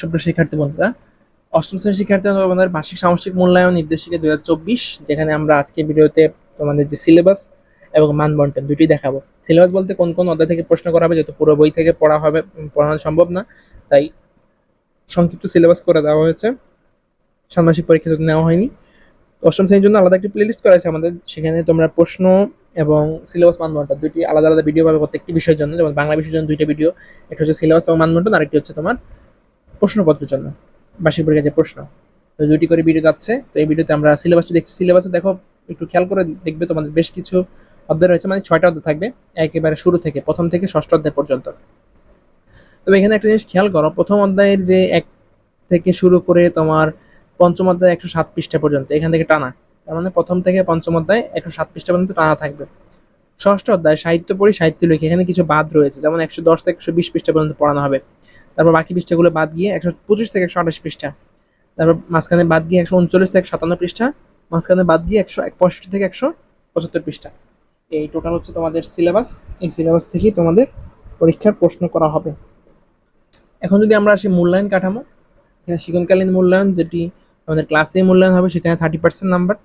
সুপ্রিয় শিক্ষার্থী বন্ধুরা। অষ্টম শ্রেণির শিক্ষার্থী তোমাদের বার্ষিক সামষ্টিক মূল্যায়ন নির্দেশিকা দুই হাজার চব্বিশ, যেখানে আমরা আজকে ভিডিওতে তোমাদের যে সিলেবাস এবং মান বন্টন দুটি দেখাবো। সিলেবাস বলতে কোন কোন অধ্যায় থেকে প্রশ্ন করা হবে, যেহেতু পুরো বই থেকে পড়া হবে পড়ানো সম্ভব না, তাই সংক্ষিপ্ত সিলেবাস করে দেওয়া হয়েছে। ষান্মাসিক পরীক্ষা যদি নেওয়া হয়নি। অষ্টম শ্রেণির জন্য আলাদা একটি প্লেলিস্ট করা আছে আমাদের, সেখানে তোমরা প্রশ্ন এবং সিলেবাস মানবন্টন দুটি আলাদা আলাদা ভিডিও পাবে প্রত্যেকটি বিষয়ের জন্য, যেমন বাংলা বিষয়ের জন্য দুইটা ভিডিও একটা হচ্ছে সিলেবাস এবং মানবন্টন, আরেকটি হচ্ছে তোমার প্রশ্নপত্রের জন্য বার্ষিক পরীক্ষার যে প্রশ্ন। তো দুটি করে ভিডিও যাচ্ছে, তো এই ভিডিওতে আমরা সিলেবাসটি দেখছি। সিলেবাসে দেখো, একটু খেয়াল করে দেখবে তোমাদের, বেশ কিছু অধ্যায় রয়েছে মানে ছয়টা অধ্যায় থাকবে, একেবারে শুরু থেকে, প্রথম থেকে ষষ্ঠ অধ্যায় পর্যন্ত। তবে এখানে একটা জিনিস খেয়াল করো, প্রথম অধ্যায়ের যে এক থেকে শুরু করে তোমার পঞ্চম অধ্যায় একশো সাত পৃষ্ঠা পর্যন্ত, এখান থেকে টানা। তার মানে প্রথম থেকে পঞ্চম অধ্যায় একশো সাত পৃষ্ঠা পর্যন্ত টানা থাকবে। ষষ্ঠ অধ্যায়, সাহিত্য পড়ি, সাহিত্য লিখি, এখানে কিছু বাদ রয়েছে, যেমন একশো দশ থেকে একশো বিশ পৃষ্ঠা পর্যন্ত পড়ানো হবে। তারপর বাকি পৃষ্ঠাগুলো বাদ গিয়ে একশো পঁচিশ থেকে একশো আঠাশ পৃষ্ঠা। তারপর মাঝখানে বাদ গিয়ে একশো উনচল্লিশ থেকে সাতান্ন পৃষ্ঠা, মাঝখানে বাদ গিয়ে একশো এক পঁয়ষট্টি থেকে একশো পঁচাত্তর পৃষ্ঠা। এই টোটাল হচ্ছে তোমাদের সিলেবাস এই সিলেবাস থেকেই তোমাদের পরীক্ষার প্রশ্ন করা হবে। এখন যদি আমরা আসি মূল্যায়ন কাঠামো, এখানে শিক্ষণকালীন মূল্যায়ন যেটি আমাদের ক্লাসে মূল্যায়ন হবে, সেখানে থার্টি পার্সেন্ট নাম্বার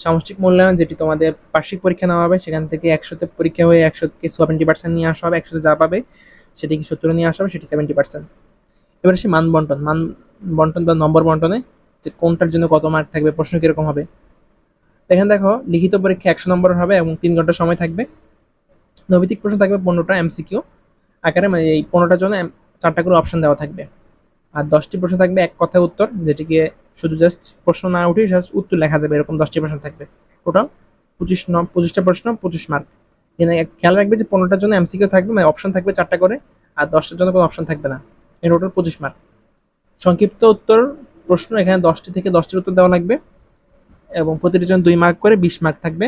সামষ্টিক মূল্যায়ন যেটি তোমাদের বার্ষিক পরীক্ষা নেওয়া হবে, সেখান থেকে একশোতে পরীক্ষা হয়ে একশো থেকে সেভেন্টি পার্সেন্ট নিয়ে আসা হবে, একশোতে যা পাবে। সেটিকে সত্তরে নিয়ে আসা হবে সেটি সেভেন্টি পার্সেন্ট এবার আসি মান বন্টন মান বন্টন বা নম্বর বন্টনে যে কোনটার জন্য কত মার্ক থাকবে, প্রশ্ন কীরকম হবে? এখানে দেখো, লিখিত পরীক্ষা একশো নম্বর হবে এবং তিন ঘণ্টা সময় থাকবে। নৈতিক প্রশ্ন থাকবে পনেরোটা এমসিকিউ আকারে মানে এই পনেরোটার জন্য চারটা করে অপশন দেওয়া থাকবে। আর দশটি প্রশ্ন থাকবে এক কথায় উত্তর যেটিকে শুধু জাস্ট প্রশ্ন না উঠে জাস্ট উত্তর লেখা যাবে, এরকম দশটি প্রশ্ন থাকবে। টোটাল পঁচিশ পঁচিশটা প্রশ্ন, পঁচিশ মার্ক খেয়াল রাখবে যে পনেরোটার জন্য এমসিকিউ থাকবে মানে অপশন থাকবে চারটা করে, আর দশটার জন্য কোনো অপশন থাকবে না। এর টোটাল পঁচিশ মার্ক সংক্ষিপ্ত উত্তর প্রশ্ন, এখানে দশটি থেকে দশটির উত্তর দেওয়া লাগবে, এবং প্রতিটি জন দুই মার্ক করে বিশ মার্ক থাকবে।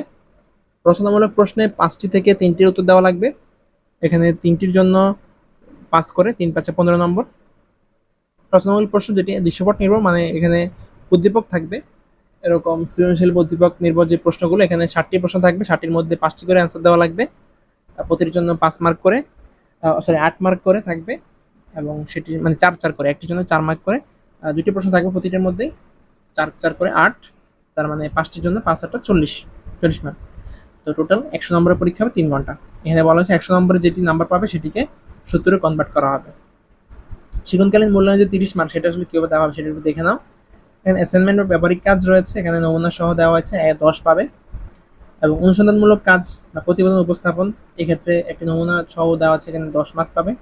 রচনামূলক প্রশ্নে পাঁচটি থেকে তিনটির উত্তর দেওয়া লাগবে। এখানে তিনটির জন্য পাস করে, তিন পাঁচে পনেরো নম্বর। রচনামূলক প্রশ্ন যেটি দৃশ্যপট নির্ভর মানে এখানে উদ্দীপক থাকবে। এরকম সৃজনশীল উদ্দীপক নির্ভর যে প্রশ্নগুলো, এখানে ষাটটি প্রশ্ন থাকবে। ষাটটির মধ্যে পাঁচটি করে অ্যান্সার দেওয়া লাগবে। প্রতিটির জন্য পাঁচ মার্ক করে সরি আট মার্ক করে থাকবে এবং সেটি মানে চার চার করে, একটির জন্য চার মার্ক করে। দুটি প্রশ্ন থাকবে প্রতিটির মধ্যেই। চার চার করে আট, তার মানে পাঁচটির জন্য পাঁচ আটটা চল্লিশ চল্লিশ মার্ক তো টোটাল একশো নম্বরের পরীক্ষা হবে তিন ঘণ্টা। এখানে বলা হয়েছে একশো নম্বরে যেটি নাম্বার পাবে সেটিকে সত্তরে কনভার্ট করা হবে। শিক্ষণকালীন মূল্যায়ন যে তিরিশ মার্ক সেটা আসলে কীভাবে দেওয়া হবে সেটা দেখে নাও। এখানে অ্যাসাইনমেন্ট ও ব্যবহারিক কাজ রয়েছে, এখানে নমুনা সহ দেওয়া হয়েছে দশ পাবে। এবং অনুসন্ধানমূলক কাজ বা প্রতিবেদন উপস্থাপন, এক্ষেত্রে একটি নমুনা সহ দেওয়া আছে, এখানে দশ মার্ক পাবে।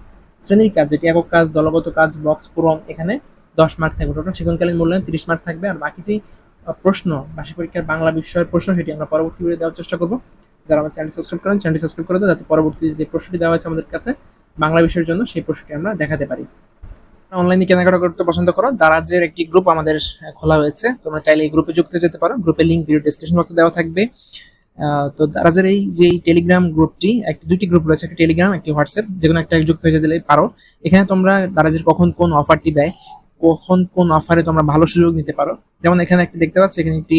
শ্রেণির কাজ, যেটি একক কাজ, দলগত কাজ বক্স পূরণ এখানে দশ মার্ক থাকবে। টোটাল শিক্ষণকালীন মূল্যায়ন তিরিশ মার্ক থাকবে। আর বাকি যেই প্রশ্ন, বার্ষিক পরীক্ষার বাংলা বিষয়ের প্রশ্ন, সেটি আমরা পরবর্তী ভিডিও দেওয়ার চেষ্টা করব। যারা আমার চ্যানেল সাবস্ক্রাইব করেন চ্যানেলটি সাবস্ক্রাইব করে দেন, যাতে পরবর্তী যে প্রশ্নটি দেওয়া হয়েছে আমাদের কাছে, বাংলা বিষয়ের জন্য সেই প্রশ্নটি আমরা দেখাতে পারি। অনলাইনে কেনাকাটা করতে পছন্দ করো দারাজের একটি গ্রুপ আমাদের খোলা হয়েছে তোমরা চাইলে এই গ্রুপে যুক্ত যেতে পারো। গ্রুপের লিঙ্ক ভিডিও ডিসক্রিপশন বক্সে দেওয়া থাকবে। তো দারাজের এই যে টেলিগ্রাম গ্রুপটি একটি দুটি গ্রুপ রয়েছে, একটা টেলিগ্রাম একটি হোয়াটসঅ্যাপ যে কোনো একটা যুক্ত হয়ে যেতে পারো। এখানে তোমরা দারাজের কখন কোন অফারটি দেয়, কখন কোন অফারে তোমরা ভালো সুযোগ নিতে পারো। যেমন এখানে একটি দেখতে পাচ্ছ, এখানে একটি